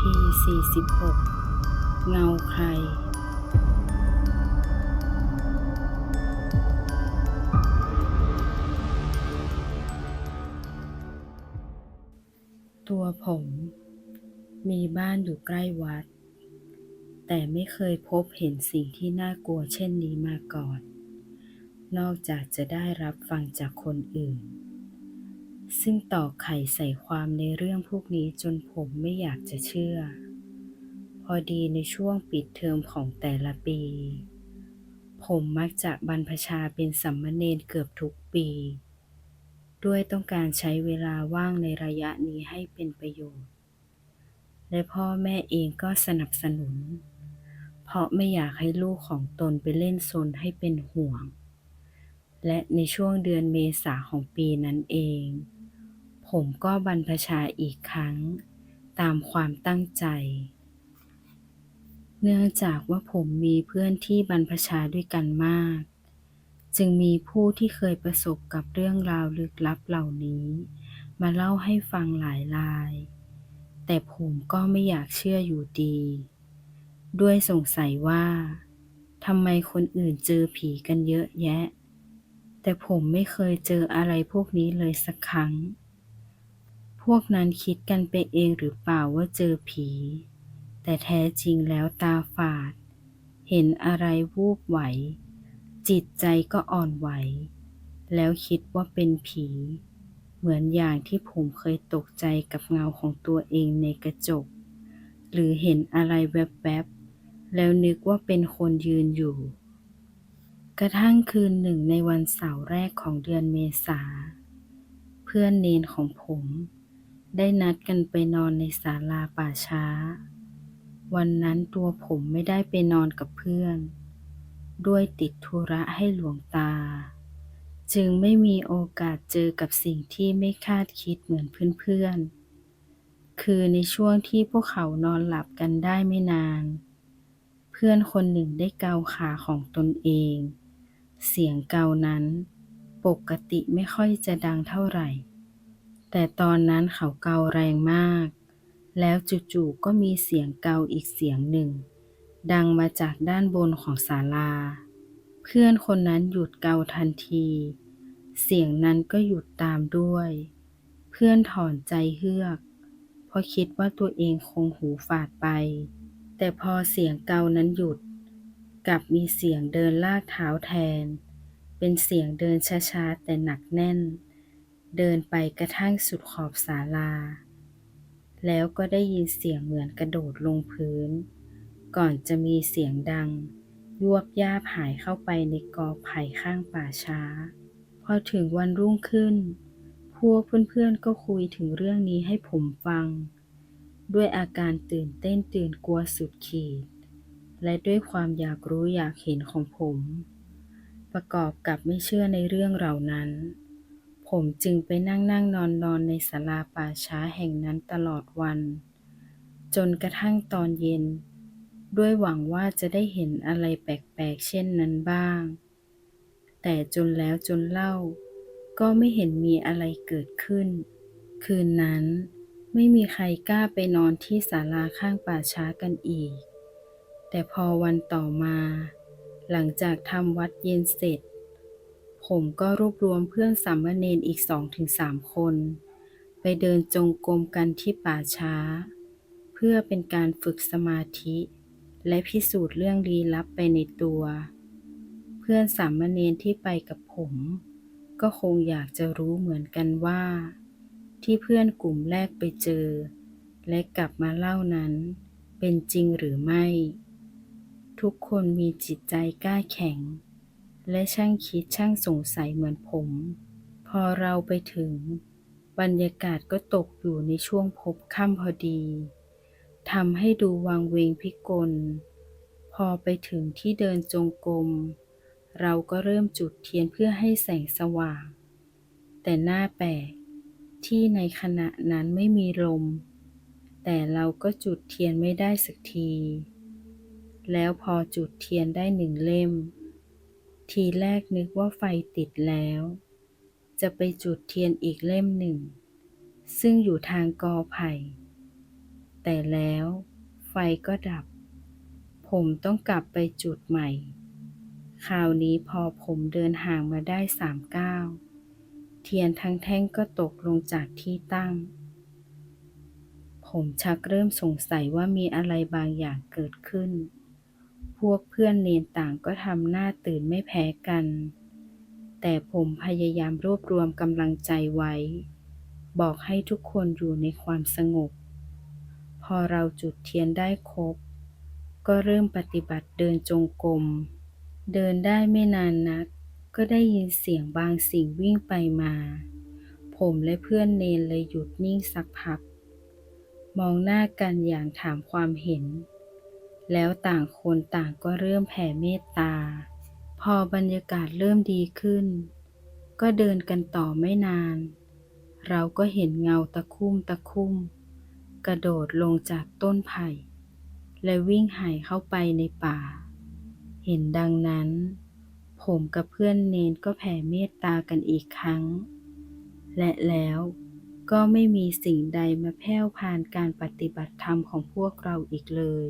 46 เงาใคร ตัวผม มีบ้านอยู่ใกล้วัด แต่ไม่เคยพบเห็นสิ่งที่น่ากลัวเช่นนี้มาก่อน นอกจากจะได้รับฟังจากคนอื่น ซึ่งตอกไข่ใส่ความในเรื่องพวกนี้จนผมไม่อยากจะเชื่อ พอดีในช่วงปิดเทอมของแต่ละปี ผมมักจะบรรพชาเป็นสัมมเนรเกือบทุกปี ด้วยต้องการใช้เวลาว่างในระยะนี้ให้เป็นประโยชน์ และพ่อแม่เองก็สนับสนุน เพราะไม่อยากให้ลูกของตนไปเล่นซนให้เป็นห่วงและในช่วงเดือนเมษาของปีนั้นเอง ผมก็บรรพชาอีกครั้ง ตามความตั้งใจ เนื่องจากว่าผมมีเพื่อนที่บรรพชาด้วยกันมาก จึงมีผู้ที่เคยประสบกับเรื่องราวลึกลับเหล่านี้ มาเล่าให้ฟังหลายราย แต่ผมก็ไม่อยากเชื่ออยู่ดี ด้วยสงสัยว่าทำไมคนอื่นเจอผีกันเยอะแยะ แต่ผมไม่เคยเจออะไรพวกนี้เลยสักครั้ง พวกนั้นคิดกันไปเองหรือเปล่าว่าเจอผี แต่แท้จริงแล้วตาฝาด เห็นอะไรวูบไหว จิตใจก็อ่อนไหว แล้วคิดว่าเป็นผี เหมือนอย่างที่ผมเคยตกใจกับเงาของตัวเองในกระจก หรือเห็นอะไรแวบๆ แล้วนึกว่าเป็นคนยืนอยู่ กระทั่งคืนหนึ่งในวันเสาร์แรกของเดือนเมษาเพื่อนเนนของผม ได้นัดกันไปนอนในศาลาป่าช้า วันนั้นตัวผมไม่ได้ไปนอนกับเพื่อน ด้วยติดธุระให้หลวงตา จึงไม่มีโอกาสเจอกับสิ่งที่ไม่คาดคิดเหมือนเพื่อนๆ คือในช่วงที่พวกเขานอนหลับกันได้ไม่นาน เพื่อนคนหนึ่งได้เกาขาของตนเอง เสียงเกานั้น ปกติไม่ค่อยจะดังเท่าไหร่ แต่ตอนนั้นเขาเกาแรงมาก แล้วจู่ๆก็มีเสียงเกาอีกเสียงหนึ่ง ดังมาจากด้านบนของศาลา เพื่อนคนนั้นหยุดเกาทันที เสียงนั้นก็หยุดตามด้วย เพื่อนถอนใจเฮือก เพราะคิดว่าตัวเองคงหูฝาดไป แต่พอเสียงเกานั้นหยุด กลับมีเสียงเดินลากเท้าแทน เป็นเสียงเดินช้าๆแต่หนักแน่น เดินไปกระทั่งสุดขอบศาลา แล้วก็ได้ยินเสียงเหมือนกระโดดลงพื้น ก่อนจะมีเสียงดัง ยวบยาบหายเข้าไปในกอไผ่ข้างป่าช้า พอถึงวันรุ่งขึ้น พวกเพื่อนๆก็คุยถึงเรื่องนี้ให้ผมฟัง ด้วยอาการตื่นเต้นตื่นกลัวสุดขีด และด้วยความอยากรู้อยากเห็นของผม ประกอบกับไม่เชื่อในเรื่องเหล่านั้น ผมจึงไปนั่งนั่งนอนนอนในศาลาป่าช้าแห่งนั้นตลอดวัน จนกระทั่งตอนเย็น ด้วยหวังว่าจะได้เห็นอะไรแปลกๆเช่นนั้นบ้าง แต่จนแล้วจนเล่า ก็ไม่เห็นมีอะไรเกิดขึ้น คืนนั้นไม่มีใครกล้าไปนอนที่ศาลาข้างป่าช้ากันอีก แต่พอวันต่อมา หลังจากทำวัดเย็นเสร็จ ผมก็รวบรวมเพื่อนสามเณรอีกสองถึงสามคน ไปเดินจงกรมกันที่ป่าช้า เพื่อเป็นการฝึกสมาธิ และพิสูจน์เรื่องลี้ลับไปในตัว เพื่อนสามเณรที่ไปกับผม ก็คงอยากจะรู้เหมือนกันว่า ที่เพื่อนกลุ่มแรกไปเจอ และกลับมาเล่านั้น เป็นจริงหรือไม่ ทุกคนมีจิตใจกล้าแข็ง และช่างคิดช่างสงสัยเหมือนผม พอเราไปถึง บรรยากาศก็ตกอยู่ในช่วงพบค่ำพอดีทำให้ดูวังเวงพิกล พอไปถึงที่เดินจงกรมเราก็เริ่มจุดเทียนเพื่อให้แสงสว่าง แต่หน้าแปลกที่ในขณะนั้นไม่มีลม แต่เราก็จุดเทียนไม่ได้สักที แล้วพอจุดเทียนได้หนึ่งเล่ม ทีแรกนึกว่าไฟติดแล้ว จะไปจุดเทียนอีกเล่มหนึ่ง ซึ่งอยู่ทางกอไผ่ แต่แล้วไฟก็ดับ ผมต้องกลับไปจุดใหม่ คราวนี้พอผมเดินห่างมาได้สามก้าวเทียนทั้งแท่งก็ตกลงจากที่ตั้ง ผมชักเริ่มสงสัยว่ามีอะไรบางอย่างเกิดขึ้น พวกเพื่อนเนนต่างก็ทำหน้าตื่นไม่แพ้กัน แต่ผมพยายามรวบรวมกำลังใจไว้ บอกให้ทุกคนอยู่ในความสงบ พอเราจุดเทียนได้ครบ ก็เริ่มปฏิบัติเดินจงกรม เดินได้ไม่นานนัก ก็ได้ยินเสียงบางสิ่งวิ่งไปมา ผมและเพื่อนเนนเลยหยุดนิ่งสักพัก มองหน้ากันอย่างถามความเห็น แล้วต่างคนต่างก็เริ่มแผ่เมตตา พอบรรยากาศเริ่มดีขึ้น ก็เดินกันต่อไม่นาน เราก็เห็นเงาตะคุ่มตะคุ่ม กระโดดลงจากต้นไผ่ และวิ่งหายเข้าไปในป่า เห็นดังนั้น ผมกับเพื่อนเนนก็แผ่เมตตากันอีกครั้ง และแล้วก็ไม่มีสิ่งใดมาแผ่วพานการปฏิบัติธรรมของพวกเราอีกเลย